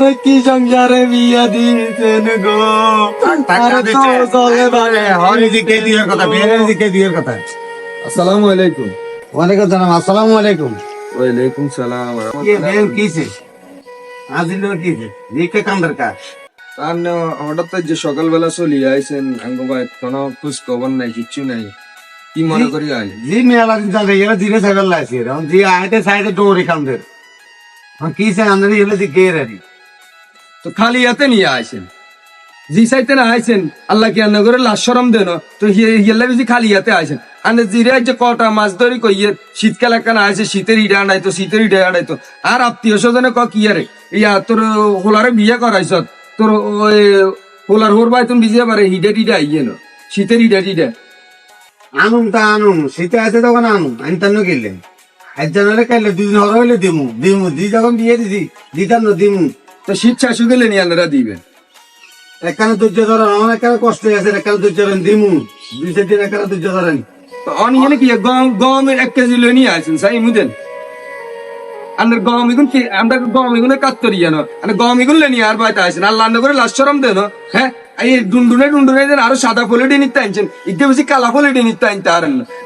আমার কি সংসারে বিয়া দিয়েছেন গো? আসসালামু আলাইকুম। ওয়ালাইকুম সালাম আসসালামু আলাইকুম। ওয়ালাইকুম সালাম কিছে কিছে হঠাৎ যে সকালবেলা চলি আইছেন ভাই কোনো খোঁজ খবর নাই কিছু নাই। কি মনে করি আই? জি মেলা দিন জানে এরা জিরে সাইকেল লাইছে। জি আইতে সাইডে ডোরে কান্দর কি সে আন্দরে এলে কে তো খালি ইয়াতে নিয়ে আইছেন। জি সাইতে না আইছেন, আল্লাহ কি করে লাশ শরম দেন? তো হিয়াল্লা বেশি খালি ইয়াতে আইছেন। আনে জিরে যে কটা মাছ ধরি কইয়ে শীতকাল একখান আইছে, শীতের ইডা আনাইতো, শীতের ইডা আনাইতো। আর আত্মীয় স্বজনে ক কি আরে ইয়া তোর হোলারে বিয়ে করাইছ, তোর ওই হোলার হোর বাই তুমি বিজে পারে, হিডে টিডা আইয়ে ন, শীতের ইডা টিডা। আনুম তা আনুম শীতে আছে তখন আনুম আমি তান্ন গেলে। একজনের কাইলে দুদিন হর হইলে দিমু দিমু, দি যখন বিয়ে দিছি দিতাম না দিমু। তো শীত শাশু গেলে নিয়ে আনারা দিবেন। একখানে ধৈর্য ধরেন, আমার একখানে কষ্ট আছে একখানে ধৈর্য ধরেন, দিমু। দুই চার দিন একখানে ধৈর্য ধরেন। তো অন ইয়ে কি, গম, গমের এক কেজি লই নিয়ে আইছেন সাই মুদেন? আন্দার গম ইগুন কি, আমরা গম ইগুনে কাত্তরি জানো আনে গম ইগুন লেনি আর বাইতে আইছেন আল্লাহ আন্না করে লাশ শরম দেন হ্যাঁ? এই ডুন্ডুনে ডুন্ডুনে দেন আরও সাদা ফলে ডি নিতে আনছেন, ইতে বেশি কালা ফলে ডি নিতে আনতে আর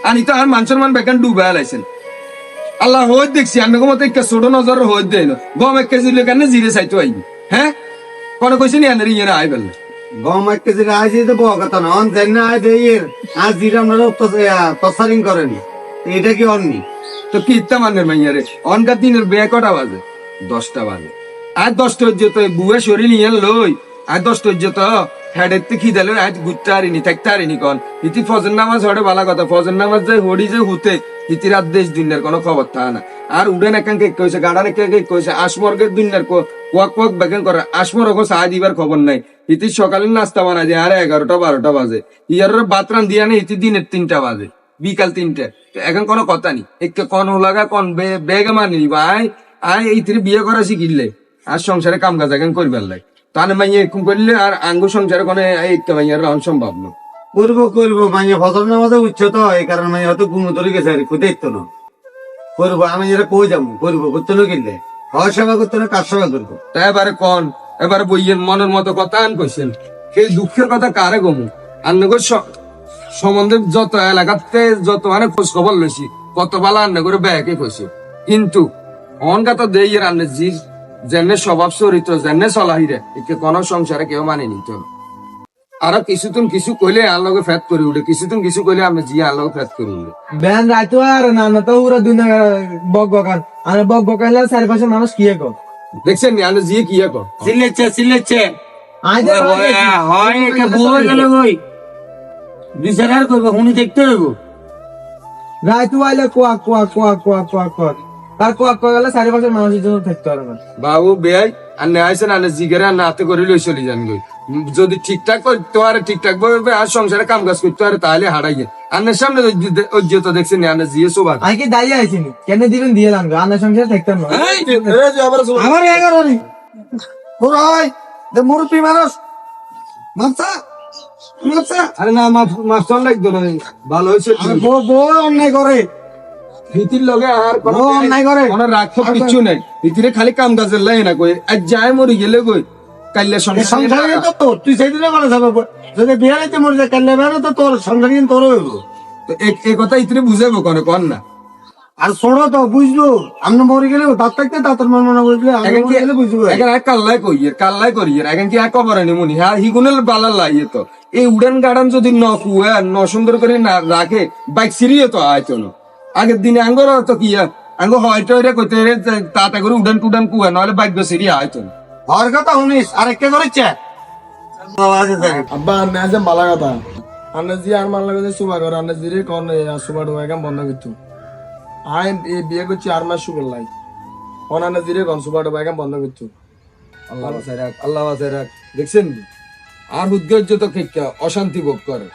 আনি তো আর মানুষের মান বেকান ডুবে আলাইছেন আল্লাহ হই দেখছি আন্না মতো একটা ছোট নজর হই দেন গম এক কেজি কেন জিরে চাইতো আইবি হ্যাঁ? কোন কইছে নি আন্দার ইয়ে না আইবেল গম এক কেজি আইসি তো বড় কথা না অন জানি না আয় দিয়ে আজ দিলে আপনারা তসারিং করেন। এটা কি অননি তো কি ইত্তা মানের মাইয়ারে অনকার দিনের বে কটা বাজে? দশটা বাজে। আর দশটা হচ্ছে তো বুয়ে শরীর নিয়ে লই। আর দশটা হচ্ছে তো হেডের তে খিদে লই আজ ঘুরতে আরিনি থাকতে আরিনি কন। ইতি ফজর নামাজ হড়ে ভালো কথা ফজর নামাজ যে হড়ি যে হুতে। ইতি রাত দেশ দুনিয়ার কোনো খবর থাকে না। আর উড়েন একান কে কইছে গাড়ানে কে কে কইছে, আসমর্গের দুনিয়ার কোয়াক কোয়াক বেকেন করে আসমর ওকে সাহা দিবার খবর নাই। ইতি সকালে নাস্তা বানা যায় আরে এগারোটা বারোটা বাজে। ইয়ার বাতরান দিয়া নেই, ইতি দিনের তিনটা বাজে, বিকাল তিনটে এখন কোনো কথা নেই। একে কোন লাগা কোন বেগে মানি ভাই। আয় এই তিরে বিয়ে করা শিখিলে। আর সংসারে কাম কাজ এখন করবার লাই তাহলে মাইয়ে এরকম করলে, আর আঙ্গু সংসারে কোনো এই মাইয়ার রাউন সম্ভব না। করব করব মানে ফসল নামাজে তো এই কারণে মানে হয়তো গুম ধরে গেছে আর খুদে তো না। করব, আমি যেটা কই যাব, করব, করতে না কিনলে হয় সেবা করতে না কার সেবা করব। এবারে কন? এবারে বইয়ের মনের মতো কথা আন কইছেন। সেই দুঃখের কথা কারে গমু আন্নগর সম্বন্ধে যত এলাকাতে যত মানে খোঁজ খবর লইছি, কত বালা আন্না করে ব্যাকে কইছে। কিন্তু অনকা তো দেই জি যেনে স্বভাব চরিত্র যেনে চলাহিরে একে কোন সংসারে কেউ মানে নিত না। আর কিছুদিন কিছু কইলে আর লগে ফেত করে উঠে। কিছুদিন কিছু কইলে আমি জি আর লগে ফেত করে উঠে। ব্যান রাইতো আর না না তো পুরো দুনিয়া বক বকান আর বক বকাইলে চারিপাশে মানুষ কি কো দেখছেন নি আমি জি কি কর সিলেছে সিলেছে যে হয় এটা বউ গেল কই? বিচার করব হুনি দেখতে হইব। রাইতো আইলে কোয়া কোয়া কোয়া কোয়া কোয়া কোয়া। তার কোয়া কোয়া গেলে চারিপাশে মানুষের জন্য থাকতে পারে না। বাবু বেয়াই। আর আইসেন আর জিগেরে আর নাতে করে লই চলে যান গই। যদি ঠিকঠাক করতে পারে ঠিকঠাক ভাবে আর সংসারে কাম কাজ করতে পারে তাহলে হারাইয়ে আন্নের সামনে অজ্জত দেখছেন আন্না জিয়ে আই কি কেন দিবেন দিয়ে লাম আনার সংসারে থাকতাম না। আমার এগারো নি? ওরাই দে মানুষ। মাপসা আরে না মাস্টার লাগতো না ভালো হয়েছে। বউ অন্যায় করে। ভীতির লগে আর কোনো ও অন্যায় করে। কোনো রাগ ক্ষোভ নাই। ভীতিরে খালি কাম কাজের লাই না কই আর যায় মরি গেলে কই কাইলে এই সংসার সংসারে তো তোর তুই সেই দিনে করে যাবে যদি বিয়ে নিতে মরে যায় কাল্লে বেরো তো তোর সংসার কিন্তু তোর হইব তো এ- এ কথা ইতিরে বুঝাবো কোন কোন না? আর শোনো তো বুঝলো আমি মরে গেলে দাঁত থাকতে দাঁতের মন মনে বুঝলে বুঝব এখন এক কাল্লাই কই এর কাল্লাই করি এখন কি এক কবরে হ্যাঁ হিগুনের বালা লাই তো? এই উড়ান গাড়ান যদি ন কুয়া ন সুন্দর করে না রাখে বাইক সিরিয়ে তো আয়তো না আগের দিনে আঙ্গর তো কি আঙ্গ হয়তো এটা কইতে রে তাতে করে উড়ান টুডান কুয়া নাহলে সিরিয়ে আয়তো না হওয়ার কথা শুনিস আর একটা করেছে আব্বা আমি আজ মালা কথা আন্না আর মালা কথা সুবা করে আন্না রে কোন সুবা ডুবা কাম বন্ধ করতো আই এই বিয়ে করছি আর মাস সুগার লাই। কোন আন্না রে কোন সুবা ডুবা কাম বন্ধ করতো আল্লাহ রাখ আল্লাহ রাখ দেখছেন? আর উদ্গর্য তো অশান্তি ভোগ করে।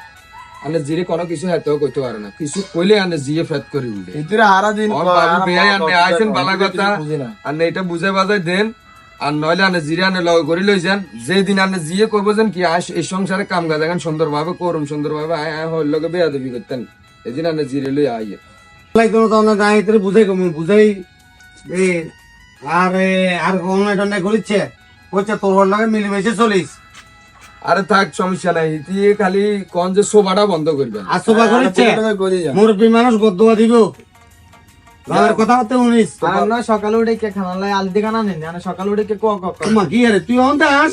আনে জিরে কোনো কিছু হেতেও কইতে পারে না। কিছু কইলে আনে জিয়ে ফেত করে এতিরে হারা দিন আনে আইছেন বালা কথা আনে এটা বুঝে বাজাই দেন আর নইলে আনে জিরে আনে করে লই যান। যেদিন আনে জিয়ে করব যেন কি আস এই সংসারে কাম কাজ এখন সুন্দর ভাবে করুম সুন্দর ভাবে আয় আয় হল লগে বেয়া দেবি করতেন। এদিন আনে জিরে লই আইয়ে লাগতো তো না দাঁড়িয়ে তোর বুঝাই কমি বুঝাই আর আর অন্যায় টন্যায় করেছে কইছে তোর লগে মিলেমিশে চলিস। আরে থাক সমস্যা নাই। তুই খালি কোন যে সোফাটা বন্ধ করবেন আর করেছে? মুরব্বী মানুষ গদ্দুয়া দিব। আমার কথা হতে উনিস আর সকালে উঠে কে খানা লাই আলদি খানা নেন না সকালে উঠে কে ক ক ক। তোমা কি আরে তুই অন্ত আমার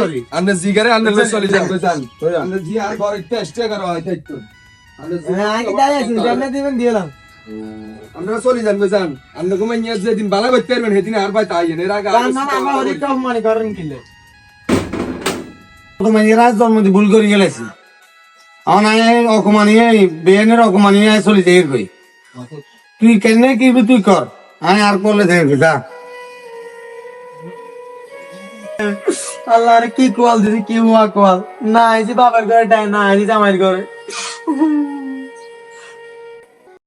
করি জিগারে চলে যান। হয়ে। জি আর ঘরে টেস্টে করো জি- হ্যাঁ, দিবেন দিলাম চলে যান নিয়ে যেদিন বালা করতে পারবেন সেদিন আর ভাই তাই এর আগে না আমার হরিটা অপমানি করেন কিলে। ভুল করে গেলেছি। আয় অকমানি বেনের অকমানি চলি যাই কই তুই কেন কি তুই কর? আমি আর করলে দেখবি যা। আল্লাহ রে কি কোয়াল দিদি কি হুয়া কোয়াল? না এই যে বাবার ঘরে টাই না এই যে আমার ঘরে।